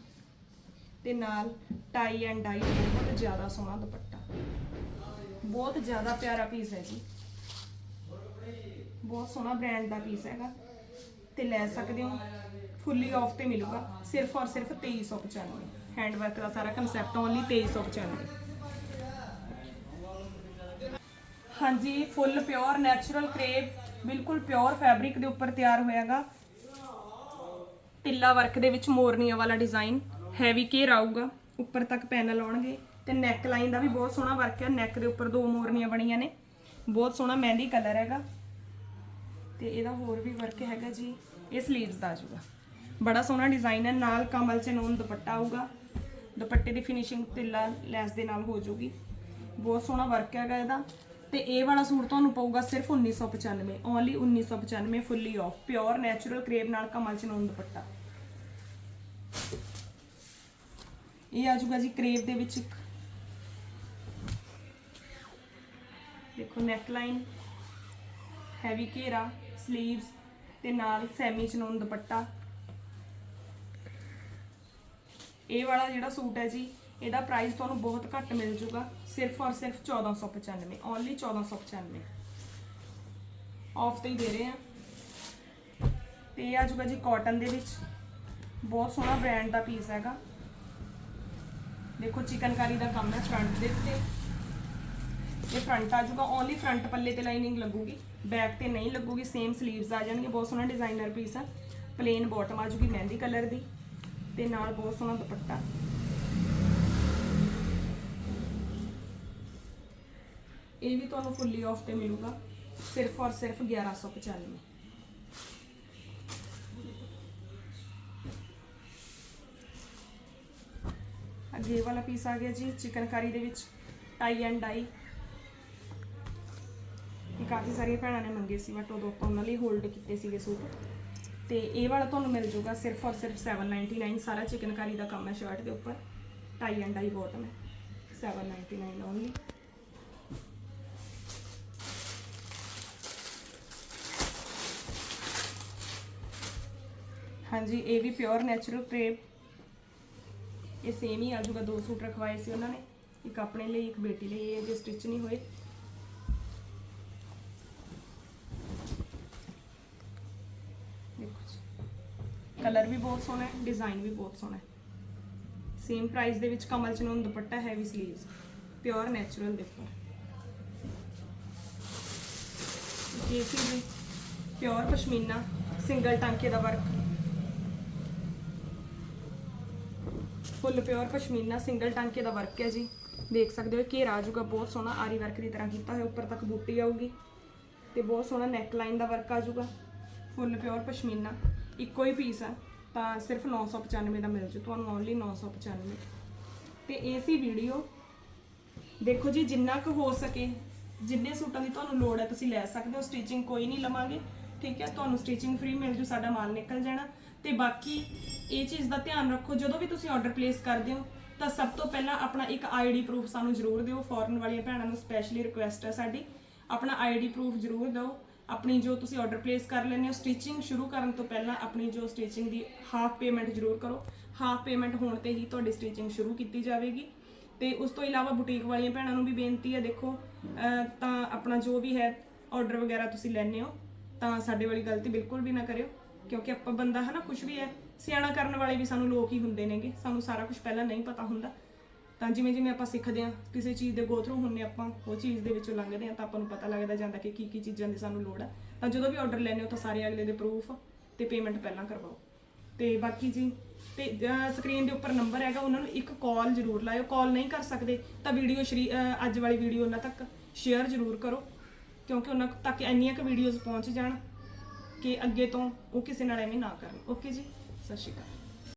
ਤੇ ਨਾਲ ਟਾਈ ਐਂਡ ਡਾਈ ਬਹੁਤ ਜ਼ਿਆਦਾ ਸੋਹਣਾ ਦੁਪੱਟਾ। ਬਹੁਤ ਜ਼ਿਆਦਾ ਪਿਆਰਾ ਪੀਸ ਹੈ ਜੀ। ਬਹੁਤ ਸੋਹਣਾ ਬ੍ਰਾਂਡ ਦਾ ਪੀਸ ਹੈਗਾ। ਤੇ ਲੈ ਸਕਦੇ ਹੋ ਫੁੱਲੀ ਆਫ ਤੇ ਮਿਲੂਗਾ। ਸਿਰਫ ਔਰ ਸਿਰਫ 2395 ਹੈਂਡ ਵਰਕ ਦਾ ਸਾਰਾ ਕਨਸੈਪਟ ਓਨਲੀ 2395 ਹਾਂਜੀ ਫੁੱਲ ਪਿਓਰ ਨੈਚੁਰਲ ਕਰੇਪ ਬਿਲਕੁਲ ਪਿਓਰ ਫੈਬਰਿਕ ਦੇ ਉੱਪਰ ਤਿਆਰ ਹੋਇਆਗਾ। ਟਿੱਲਾ ਵਰਕ ਦੇ ਵਿੱਚ ਮੋਰਨੀਆਂ ਵਾਲਾ ਡਿਜ਼ਾਈਨ ਹੈਵੀ ਕੇਅਰ ਆਊਗਾ। ਉੱਪਰ ਤੱਕ ਪੈਨਲ ਆਉਣਗੇ। ਤੇ ਨੈਕ ਲਾਈਨ ਦਾ ਵੀ ਬਹੁਤ ਸੋਹਣਾ ਵਰਕ ਹੈ। ਨੈਕ ਦੇ ਉੱਪਰ ਦੋ ਮੋਰਨੀਆਂ ਬਣੀਆਂ ਨੇ। ਬਹੁਤ ਸੋਹਣਾ ਮਹਿੰਦੀ ਕਲਰ ਹੈਗਾ। ਤੇ ਇਹਦਾ ਹੋਰ ਵੀ ਵਰਕ ਹੈਗਾ ਜੀ, ਇਹ ਸਲੀਵਸ ਦਾ ਆਜੂਗਾ ਬੜਾ ਸੋਹਣਾ ਡਿਜ਼ਾਈਨ ਹੈ, ਨਾਲ ਕਮਲ ਚ ਨੂਨ ਦੁਪੱਟਾ ਆਊਗਾ। ਦੁਪੱਟੇ ਦੀ ਫਿਨਿਸ਼ਿੰਗ ਤਿੱਲਾ ਲੈਸ ਦੇ ਨਾਲ ਹੋ ਜਾਊਗੀ। ਬਹੁਤ ਸੋਹਣਾ ਵਰਕ ਹੈਗਾ ਇਹਦਾ। ਤੇ ਇਹ ਵਾਲਾ ਸੂਟ ਤੁਹਾਨੂੰ ਪਊਗਾ ਸਿਰਫ 1995 only 1995 fully of pure natural crepe ਨਾਲ ਕਮਲ ਚ ਨੂਨ ਦੁਪੱਟਾ। ਇਹ ਆ ਜੂਗਾ ਜੀ ਕਰੇਪ ਦੇ ਵਿੱਚ ਇੱਕ। ਦੇਖੋ ਨੈਕ ਲਾਈਨ ਹੈਵੀ ਘੇਰਾ। 슬ੀਵਸ ਤੇ ਨਾਲ ਸੈਮੀ ਚਨੋਨ ਦੁਪੱਟਾ। ਇਹ ਵਾਲਾ ਜਿਹੜਾ ਸੂਟ ਹੈ ਜੀ, ਇਹਦਾ ਪ੍ਰਾਈਸ ਤੁਹਾਨੂੰ ਬਹੁਤ ਘੱਟ ਮਿਲ ਜੂਗਾ। ਸਿਰਫ ਔਰ ਸਿਰਫ 1495 ਓਨਲੀ 1495 ਆਫ ਤੇ ਹੀ ਦੇ ਰਹੇ ਆ। ਤੇ ਇਹ ਆ ਜੂਗਾ ਜੀ ਕਾਟਨ ਦੇ ਵਿੱਚ। ਬਹੁਤ ਸੋਹਣਾ ਬ੍ਰਾਂਡ ਦਾ ਪੀਸ ਹੈਗਾ। ਦੇਖੋ ਚਿਕਨਕਾਰੀ ਦਾ ਕੰਮ ਹੈ ਫਰੰਟ ਦੇ ਉੱਤੇ। ਇਹ ਫਰੰਟ ਆ ਜੂਗਾ ਓਨਲੀ ਫਰੰਟ ਪੱਲੇ ਤੇ ਲਾਈਨਿੰਗ ਲੱਗੂਗੀ। ਬੈਕ ਤੇ ਨਹੀਂ ਲੱਗੂਗੀ ਸੇਮ 슬ੀਵਸ ਆ ਜਾਣਗੇ, ਬਹੁਤ ਸੋਹਣਾ ਡਿਜ਼ਾਈਨਰ ਪੀਸ ਆ। ਪਲੇਨ ਬਾਟਮ ਆ ਜੂਗੀ, ਮਹਿੰਦੀ ਕਲਰ ਦੀ, ਤੇ ਨਾਲ ਬਹੁਤ ਸੋਹਣਾ ਦੁਪੱਟਾ। ਇਹ ਵੀ ਤੁਹਾਨੂੰ ਫੁੱਲੀ ਆਫ ਤੇ ਮਿਲੂਗਾ, ਸਿਰਫ ਔਰ ਸਿਰਫ 1195 ਅੱਗੇ ਵਾਲਾ ਪੀਸ ਆ ਗਿਆ ਜੀ, ਚਿਕਨਕਾਰੀ ਦੇ ਵਿੱਚ ਟਾਈ ਐਂਡ ਡਾਈ ਕਾਫੀ ਸਾਰੀਆਂ ਭੈਣਾਂ ਨੇ ਮੰਗੇ ਸੀ ਬਟ ਉਦੋਂ ਆਪਾਂ ਉਹਨਾਂ ਲਈ ਹੋਲਡ ਕੀਤੇ ਸੀਗੇ ਸੂਟ। ਤੇ ਇਹ ਵਾਲਾ ਤੁਹਾਨੂੰ ਮਿਲ ਜਾਊਗਾ ਸਿਰਫ ਔਰ ਸਿਰਫ 799 ਸਾਰਾ ਚਿਕਨਕਾਰੀ ਦਾ ਕੰਮ ਹੈ ਸ਼ਰਟ ਦੇ ਉੱਪਰ। ਟਾਈ ਐਂਡ ਡਾਈ ਬਾਟਮ ਹੈ 799 ਓਨਲੀ ਹਾਂਜੀ, ਇਹ ਵੀ ਪਿਓਰ ਨੈਚੁਰਲ ਕ੍ਰੇਪ ਇਹ ਸੇਮ ਹੀ ਆ ਜਾਊਗਾ ਦੋ ਸੂਟ ਰਖਵਾਏ ਸੀ ਉਹਨਾਂ ਨੇ। ਇੱਕ ਆਪਣੇ ਲਈ, ਇੱਕ ਬੇਟੀ ਲਈ, ਇਹ ਜੇ ਸਟਿਚ ਨਹੀਂ ਹੋਏ ਦੇਖੋ ਕਲਰ ਵੀ ਬਹੁਤ ਸੋਹਣਾ ਹੈ, ਡਿਜ਼ਾਈਨ ਵੀ ਬਹੁਤ ਸੋਹਣਾ ਹੈ। ਸੇਮ ਪ੍ਰਾਈਸ ਦੇ ਵਿੱਚ ਕਮਲ ਚਨੂਨ ਦੁਪੱਟਾ ਹੈਵੀ 슬ੀਵਸ ਪਿਓਰ ਨੈਚੁਰਲ ਦੇਖੋ। ਉੱਪਰ ਜੀ ਪਿਓਰ ਪਸ਼ਮੀਨਾ ਸਿੰਗਲ ਟਾਂਕੇ ਦਾ work full pure pashmina single ਟਾਂਕੇ ਦਾ ਵਰਕ ਹੈ ਜੀ। ਦੇਖ ਸਕਦੇ ਹੋ, ਘੇਰਾ ਆ ਬਹੁਤ ਸੋਹਣਾ ਆਰੀ ਵਰਕ ਦੀ ਤਰ੍ਹਾਂ ਕੀਤਾ ਹੋਇਆ, ਉੱਪਰ ਤੱਕ ਬੂਟੀ ਆਊਗੀ। ਤੇ ਬਹੁਤ ਸੋਹਣਾ ਨੈਕ ਲਾਈਨ ਦਾ ਵਰਕ ਆ ਜਾਊਗਾ। Full pure pashmina. ਇੱਕੋ ਹੀ ਪੀਸ ਆ, ਤਾਂ ਸਿਰਫ 995 ਦਾ ਮਿਲ ਜੂ, ਤੁਹਾਨੂੰ ਓਨਲੀ 995 ਤੇ ਇਹ ਸੀ ਵੀਡੀਓ ਦੇਖੋ ਜੀ, ਜਿੰਨਾ ਕੁ ਹੋ ਸਕੇ, ਜਿੰਨੇ ਸੂਟਾਂ ਦੀ ਤੁਹਾਨੂੰ ਲੋੜ ਹੈ, ਤੁਸੀਂ ਲੈ ਸਕਦੇ ਹੋ ਸਟਿਚਿੰਗ ਕੋਈ ਨਹੀਂ ਲਵਾਂਗੇ, ਠੀਕ ਹੈ? ਤੁਹਾਨੂੰ ਸਟਿਚਿੰਗ ਫ੍ਰੀ ਮਿਲ ਜੂ, ਸਾਡਾ ਮਾਲ ਨਿਕਲ ਜਾਣਾ। ਤੇ ਬਾਕੀ ਇਹ ਚੀਜ਼ ਦਾ ਧਿਆਨ ਰੱਖੋ, ਜਦੋਂ ਵੀ ਤੁਸੀਂ ਆਰਡਰ ਪਲੇਸ ਕਰਦੇ ਹੋ, ਤਾਂ ਸਭ ਤੋਂ ਪਹਿਲਾਂ ਆਪਣਾ ਇੱਕ ਆਈਡੀ ਪ੍ਰੂਫ ਸਾਨੂੰ ਜ਼ਰੂਰ ਦਿਓ ਫੋਰਨ ਵਾਲੀਆਂ ਭੈਣਾਂ ਨੂੰ ਸਪੈਸ਼ਲੀ ਰਿਕੁਐਸਟ ਹੈ ਸਾਡੀ। ਆਪਣਾ ਆਈਡੀ ਪ੍ਰੂਫ ਜ਼ਰੂਰ ਦਿਓ। ਆਪਣੀ ਜੋ ਤੁਸੀਂ ਆਰਡਰ ਪਲੇਸ ਕਰ ਲੈਂਦੇ ਹੋ ਸਟਿਚਿੰਗ ਸ਼ੁਰੂ ਕਰਨ ਤੋਂ ਪਹਿਲਾਂ ਆਪਣੀ ਜੋ ਸਟਿਚਿੰਗ ਦੀ ਹਾਫ ਪੇਮੈਂਟ ਜ਼ਰੂਰ ਕਰੋ। ਹਾਫ ਪੇਮੈਂਟ ਹੋਣ ਤੇ ਹੀ ਤੁਹਾਡੀ ਸਟਿਚਿੰਗ ਸ਼ੁਰੂ ਕੀਤੀ ਜਾਵੇਗੀ। ਤੇ ਉਸ ਤੋਂ ਇਲਾਵਾ ਬੁਟੀਕ ਵਾਲੀਆਂ ਭੈਣਾਂ ਨੂੰ ਵੀ ਬੇਨਤੀ ਹੈ, ਦੇਖੋ ਤਾਂ ਆਪਣਾ ਜੋ ਵੀ ਹੈ ਆਰਡਰ ਵਗੈਰਾ ਤੁਸੀਂ ਲੈਣੇ ਹੋ, ਤਾਂ ਸਾਡੇ ਵਾਲੀ ਗਲਤੀ ਬਿਲਕੁਲ ਵੀ ਨਾ ਕਰਿਓ। ਕਿਉਂਕਿ ਆਪਾਂ ਬੰਦਾ ਹੈ ਨਾ ਕੁਝ ਵੀ ਹੈ, ਸਿਆਣਾ ਕਰਨ ਵਾਲੇ ਵੀ ਸਾਨੂੰ ਲੋਕ ਹੀ ਹੁੰਦੇ ਨੇਗੇ, ਸਾਨੂੰ ਸਾਰਾ ਕੁਝ ਪਹਿਲਾਂ ਨਹੀਂ ਪਤਾ ਹੁੰਦਾ। ਤਾਂ ਜਿਵੇਂ ਜਿਵੇਂ ਆਪਾਂ ਸਿੱਖਦੇ ਹਾਂ, ਕਿਸੇ ਚੀਜ਼ ਦੇ ਗੋ ਥਰੂ ਹੁੰਨੇ ਆਪਾਂ, ਉਹ ਚੀਜ਼ ਦੇ ਵਿੱਚੋਂ ਲੰਘਦੇ ਹਾਂ ਤਾਂ ਆਪਾਂ ਨੂੰ ਪਤਾ ਲੱਗਦਾ ਜਾਂਦਾ ਕਿ ਕੀ ਕੀ ਚੀਜ਼ਾਂ ਦੀ ਸਾਨੂੰ ਲੋੜ ਹੈ ਤਾਂ ਜਦੋਂ ਵੀ ਆਰਡਰ ਲੈਣੇ ਹੋ ਤਾਂ ਸਾਰੇ ਅਗਲੇ ਦੇ ਪ੍ਰੂਫ ਤੇ ਪੇਮੈਂਟ ਪਹਿਲਾਂ ਕਰਵਾਓ। ਤੇ ਬਾਕੀ ਜੀ, ਤੇ ਸਕਰੀਨ ਦੇ ਉੱਪਰ ਨੰਬਰ ਹੈਗਾ, ਉਹਨਾਂ ਨੂੰ ਇੱਕ ਕਾਲ ਜ਼ਰੂਰ ਲਾਇਓ। ਕਾਲ ਨਹੀਂ ਕਰ ਸਕਦੇ ਤਾਂ ਵੀਡੀਓ ਸ਼੍ਰੀ ਅੱਜ ਵਾਲੀ ਵੀਡੀਓ ਉਹਨਾਂ ਤੱਕ ਸ਼ੇਅਰ ਜ਼ਰੂਰ ਕਰੋ। ਕਿਉਂਕਿ ਉਹਨਾਂ ਤੱਕ ਇੰਨੀਆਂ ਕੁ ਵੀਡੀਓਜ਼ ਪਹੁੰਚ ਜਾਣ ਕਿ ਅੱਗੇ ਤੋਂ ਉਹ ਕਿਸੇ ਨਾਲ ਐਵੇਂ ਨਾ ਕਰਨ। ਓਕੇ ਜੀ? ਸਤਿ ਸ਼੍ਰੀ ਅਕਾਲ।